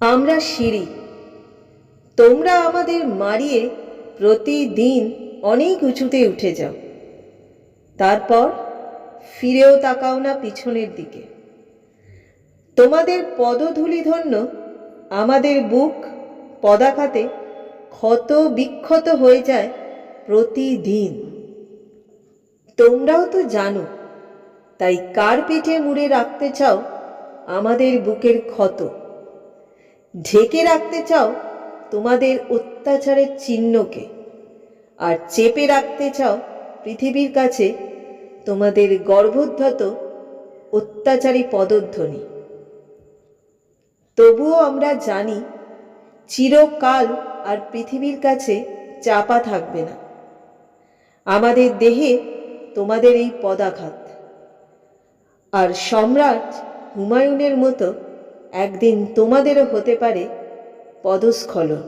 আমরা সিঁড়ি। তোমরা আমাদের মারিয়ে প্রতিদিন অনেক উঁচুতে উঠে যাও। তারপর ফিরেও তাকাও না পিছনের দিকে। তোমাদের পদধূলিধন্য আমাদের বুক পদাঘাতে ক্ষত বিক্ষত হয়ে যায় প্রতিদিন। তোমরাও তো জানো, তাই কার পিঠে মুড়ে রাখতে চাও আমাদের বুকের ক্ষত? ঢেকে রাখতে চাও, তোমাদের অত্যাচারের চিহ্নকে। আর চেপে রাখতে চাও, পৃথিবীর কাছে তোমাদের গর্ভোদ্ধত অত্যাচারী পদধ্বনি। তবুও আমরা জানি, চিরকাল আর পৃথিবীর কাছে চাপা থাকবে না। আমাদের দেহে তোমাদের এই পদাঘাত। আর সম্রাট হুমায়ুনের মতো একদিন তোমাদেরও হতে পারে পদস্খলন।